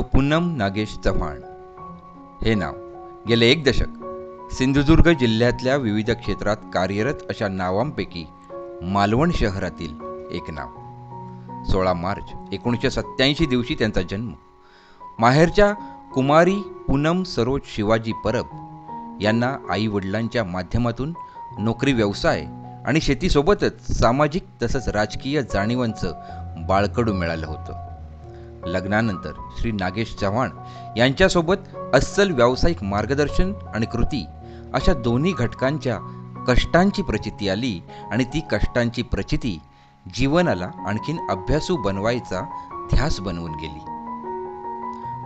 पूनम नागेश चव्हाण. हे नाव गेले एक दशक सिंधुदुर्ग जिल्ह्यातल्या विविध क्षेत्रात कार्यरत अशा नावांपैकी मालवण शहरातील एक नाव. सोळा मार्च एकोणीसशे सत्त्याऐंशी दिवशी त्यांचा जन्म. माहेरच्या कुमारी पूनम सरोज शिवाजी परब यांना आई वडिलांच्या माध्यमातून नोकरी व्यवसाय आणि शेतीसोबतच सामाजिक तसंच राजकीय जाणीवांचं बाळकडू मिळालं होतं. लग्नानंतर श्री नागेश चव्हाण यांच्यासोबत अस्सल व्यावसायिक मार्गदर्शन आणि कृती अशा दोन्ही घटकांच्या कष्टांची प्रचिती आली आणि ती कष्टांची प्रचिती जीवनाला आणखीन अभ्यासू बनवायचा ध्यास बनवून गेली.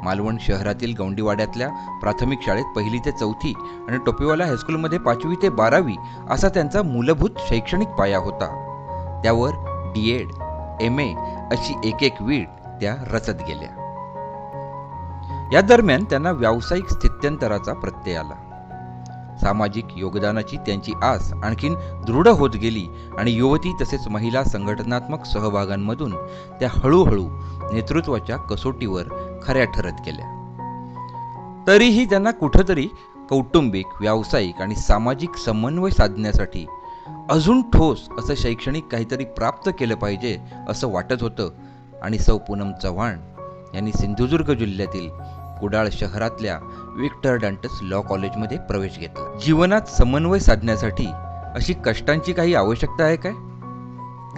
मालवण शहरातील गौंडीवाड्यातल्या प्राथमिक शाळेत पहिली ते चौथी आणि टोपेवाला हायस्कूलमध्ये पाचवी ते बारावी असा त्यांचा मूलभूत शैक्षणिक पाया होता. त्यावर डी एड एम ए अशी एक एक वीट त्या रचत गेल्या. या दरम्यान त्यांना व्यावसायिक स्थित्यंतराचा प्रत्यय आला. सामाजिक योगदानाची त्यांची आस आणखीन दृढ होत गेली आणि युवती तसेच महिला संघटनात्मक सहभागांमधून त्या हळूहळू नेतृत्वाच्या कसोटीवर खऱ्या ठरत गेल्या. तरीही त्यांना कुठंतरी कौटुंबिक व्यावसायिक आणि सामाजिक समन्वय साधण्यासाठी अजून ठोस असं शैक्षणिक काहीतरी प्राप्त केलं पाहिजे असं वाटत होतं आणि सौ पूनम चव्हाण यांनी सिंधुदुर्ग जिल्ह्यातील कुडाळ शहरातल्या विक्टर डंटस लॉ कॉलेजमध्ये प्रवेश घेतला. जीवनात समन्वय साधण्यासाठी अशी कष्टांची काही आवश्यकता आहे काय?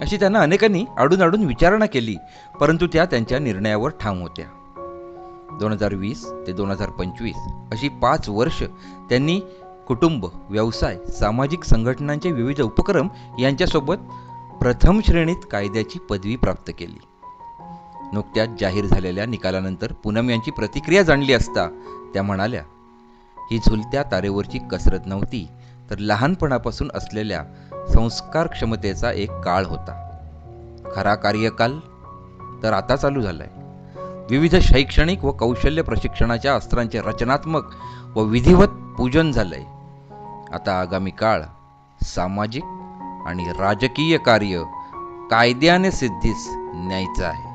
अशी त्यांना अनेकांनी आडून आडून विचारणा केली परंतु त्या त्यांच्या निर्णयावर ठाम होत्या. दोन हजार वीस ते दोन हजार पंचवीस अशी पाच वर्ष त्यांनी कुटुंब व्यवसाय सामाजिक संघटनांचे विविध उपक्रम यांच्यासोबत प्रथम श्रेणीत कायद्याची पदवी प्राप्त केली. नुकत्याच जाहीर झालेल्या निकालानंतर पूनम यांची प्रतिक्रिया जाणली असता त्या म्हणाल्या ही झुलत्या तारेवरची कसरत नव्हती तर लहानपणापासून असलेल्या संस्कार क्षमतेचा एक काळ होता. खरा कार्यकाल तर आता चालू झालाय. विविध शैक्षणिक व कौशल्य प्रशिक्षणाच्या अस्त्रांचे रचनात्मक व विधिवत पूजन झालंय. आता आगामी काळ सामाजिक आणि राजकीय कार्य कायद्याने सिद्धीस न्यायचं आहे.